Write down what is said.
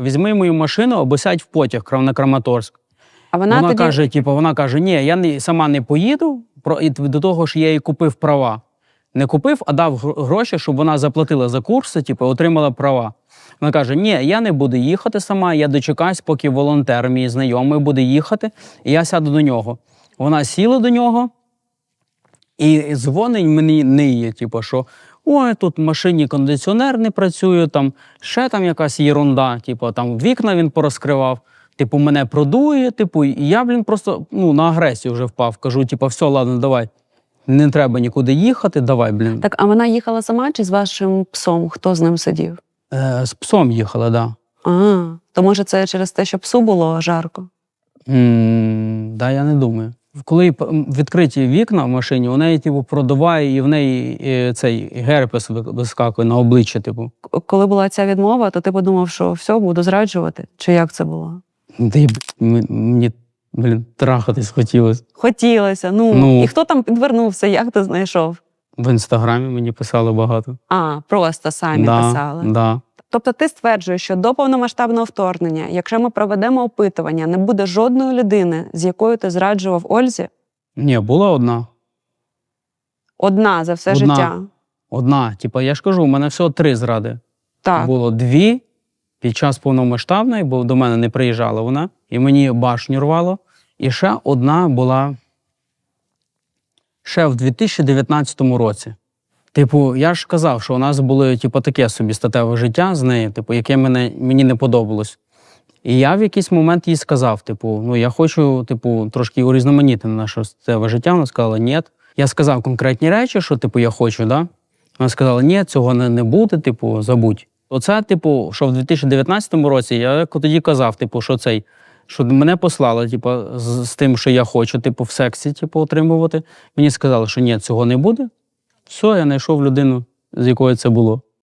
Візьми мою машину або сядь в потяг на Краматорськ. А вона, Вона, тоді каже, типу, вона каже: ні, я не, сама не поїду. Про, і до того ж, я їй купив права. Не купив, а дав гроші, щоб вона заплатила за курси, типу, отримала права. Вона каже: Ні, я не буду їхати сама, я дочекаюсь, поки волонтер, мій знайомий, буде їхати, і я сяду до нього. Вона сіла до нього і дзвонить мені ниє, типу, що ой, тут в машині кондиціонер не працює, там ще там якась єрунда, типу, там вікна він порозкривав. Типу, мене продує, типу, і я, блін, просто ну, на агресію вже впав. Кажу, типу, все, ладно, давай. Не треба нікуди їхати, давай, блін. так, а вона їхала сама чи з вашим псом? Хто з ним сидів? Е, з псом їхала, да. А, то може це через те, що псу було жарко? м да, я не думаю. Коли відкриті вікна в машині, у неї, типу, продуває, і в неї е, цей герпес вискакує на обличчя, типу. Коли була ця відмова, то ти подумав, що все, буду зраджувати? Чи як це було? Та й, мені, блін, трахатись хотілося. Хотілося. Ну, Ну. і хто там підвернувся, як ти знайшов? В інстаграмі мені писали багато. А, просто самі да, писали. Да. Тобто ти стверджуєш, що до повномасштабного вторгнення, якщо ми проведемо опитування, не буде жодної людини, з якою ти зраджував Ользі, Ні, була одна. одна за все Одна. життя. Одна. Типа, я ж кажу, у мене всього три зради. Так. Було дві під час повномасштабної, бо до мене не приїжджала вона, і мені башню рвало. І ще одна була ще в 2019 році. Типу, я ж казав, що у нас було типу, таке собі статеве життя з нею, типу, яке мене, мені не подобалось. І я в якийсь момент їй сказав: типу, ну я хочу, типу, трошки урізноманітити наше статеве життя. Вона сказала, ні. Я сказав конкретні речі, що типу, я хочу, да? Вона сказала, ні, цього не, не буде, типу, забудь. Оце, типу, що в 2019 році я тоді казав, типу, що цей, що мене послали, типу, з, з тим, що я хочу, типу, в сексі, типу, отримувати. Мені сказали, що ні, цього не буде. Все, я знайшов людину, з якою це було.